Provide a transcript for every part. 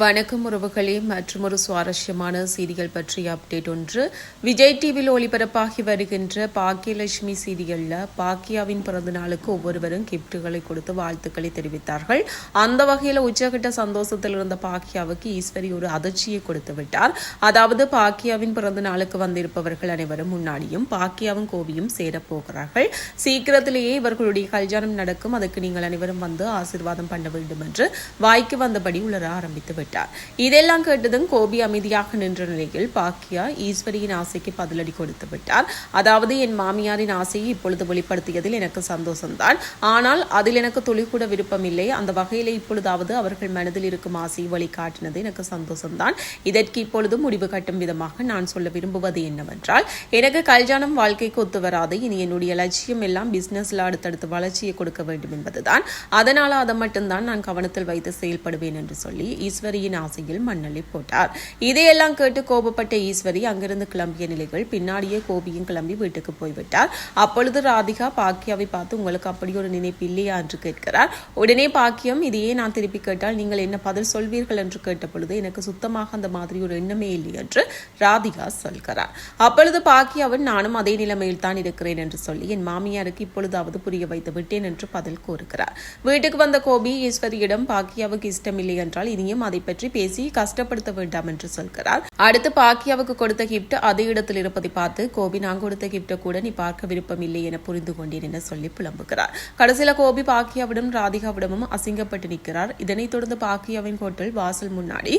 வணக்கம் உறவுகளே மற்றும் ஒரு சுவாரஸ்யமான சீரியல் பற்றிய அப்டேட் ஒன்று. விஜய் டிவியில் ஒளிபரப்பாகி வருகின்ற பாக்கியலட்சுமி சீரியல்ல பாக்கியாவின் பிறந்த நாளுக்கு ஒவ்வொருவரும் கிஃப்ட்டுகளை கொடுத்து வாழ்த்துக்களை தெரிவித்தார்கள். அந்த வகையில் உச்சகட்ட சந்தோஷத்தில் இருந்த பாக்கியாவுக்கு ஈஸ்வரி ஒரு அதிர்ச்சியை கொடுத்து விட்டார். அதாவது பாக்கியாவின் பிறந்த நாளுக்கு வந்திருப்பவர்கள் அனைவரும் முன்னாடியும் பாக்கியாவும் கோவியும் சேரப் போகிறார்கள். சீக்கிரத்திலேயே இவர்களுடைய கல்யாணம் நடக்கும். அதுக்கு நீங்கள் அனைவரும் வந்து ஆசீர்வாதம் பண்ண வேண்டும் என்று வாய்க்கு வந்தபடி உளர ஆரம்பித்து விட்டார் இதெல்லாம் கேட்டதும் கோபி அமைதியாக நின்ற நிலையில் பாக்கியா ஈஸ்வரியின் ஆசைக்கு பதிலடி கொடுத்து விட்டார். அதாவது என் மாமியாரின் ஆசையை இப்பொழுது வெளிப்படுத்தியதில் எனக்கு சந்தோஷம்தான். ஆனால் அதில் எனக்கு துளி கூட விருப்பம் இல்லை. அந்த வகையில் இப்பொழுதாவது அவர்கள் மனதில் இருக்கும் ஆசையை வழிகாட்டினது எனக்கு சந்தோஷம்தான். இதற்கு இப்பொழுது முடிவு கட்டும் விதமாக நான் சொல்ல விரும்புவது என்னவென்றால் எனக்கு கல்யாணம் வாழ்க்கைக்கு ஒத்து வராது. இனி என்னுடைய லட்சியம் எல்லாம் பிசினஸ்ல அடுத்தடுத்து வளர்ச்சியை கொடுக்க வேண்டும் என்பதுதான். அதனால் அதை மட்டும்தான் நான் கவனத்தில் வைத்து செயல்படுவேன் என்று சொல்லி ஈஸ்வரியின் ஆசையில் மண்ணள்ளி போட்டார். இதையெல்லாம் கேட்டு கோபப்பட்ட ஈஸ்வரி அங்கிருந்து கிளம்பிய நிலைகள் பின்னாடியே கோபியும் கிளம்பி வீட்டுக்கு போய்விட்டார். அப்பொழுது ராதிகா பாக்கியாவை பார்த்து உங்களுக்கு அப்படி ஒரு நினைப்பு இல்லையா? என்று கேட்கிறார். உடனே பாக்கியம் இதையே நான் திருப்பி கேட்டால் நீங்கள் என்ன பதில் சொல்வீர்கள்? என்று கேட்ட பொழுது எனக்கு சுத்தமாக அந்த மாதிரி ஒரு எண்ணமே இல்லை என்று ராதிகா சொல்கிறார். அப்பொழுது பாக்கியாவின் நானும் அதே நிலைமையில் தான் இருக்கிறேன் என்று சொல்லி என் மாமியாருக்கு இப்பொழுதாவது புரிய வைத்து விட்டேன் என்று பதில் கூறுகிறார். வீட்டுக்கு வந்த கோபி ஈஸ்வரியிடம் பாக்கியாவுக்கு இஷ்டமில்லை என்றால் இனியும் அதை பற்றி பேசி கஷ்டப்படுத்த வேண்டாம் என்று சொல்கிறார். அடுத்து பாக்கியாவுக்கு கொடுத்த கிஃப்ட் அதே இடத்தில் இருப்பதை பார்த்து கோபி நான் கொடுத்த கிஃப்ட கூட நீ பார்க்க விருப்பம் இல்லை என புரிந்து கொண்டேன் என சொல்லி புலம்புகிறார். கடைசியில கோபி பாக்கியாவிடம் ராதிகாவிடமும் அசிங்கப்பட்டு நிற்கிறார். இதனைத் தொடர்ந்து பாக்கியாவின் ஹோட்டல் வாசல் முன்னாடி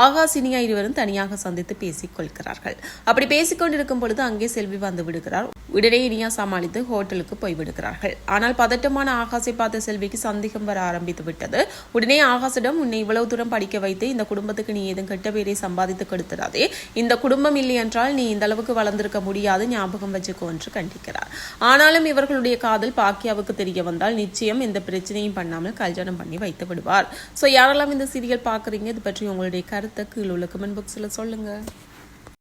ஆகா சினியா இருவரும் தனியாக சந்தித்து பேசிக் கொள்கிறார்கள். அப்படி பேசிக்கொண்டிருக்கும் பொழுது அங்கே செல்வி வந்து விடுகிறார். உடனே இனியா சமாளித்து ஹோட்டலுக்கு போய்விடுகிறார்கள் ஆனால் பதட்டமான ஆகாசை பார்த்த செல்விக்கு சந்தேகம் வர ஆரம்பித்து விட்டது. உடனே ஆகாசிடம் உன்னை இவ்வளவு தூரம் படிக்க வைத்து இந்த குடும்பத்துக்கு நீ ஏதும் கெட்ட பேரை சம்பாதித்து கொடுத்துடாதே. இந்த குடும்பம் இல்லை என்றால் நீ இந்த அளவுக்கு வளர்ந்திருக்க முடியாது ஞாபகம் வச்சுக்கோ என்று கண்டிக்கிறார். ஆனாலும் இவர்களுடைய காதல் பாக்கியாவுக்கு தெரிய வந்தால் நிச்சயம் எந்த பிரச்சனையும் பண்ணாமல் கல்யாணம் பண்ணி வைத்து விடுவார். ஸோ யாரெல்லாம் இந்த சீரியல் பார்க்குறீங்க? இது பற்றி உங்களுடைய கருத்தை கீழே உள்ள கமெண்ட் பாக்ஸில் சொல்லுங்க.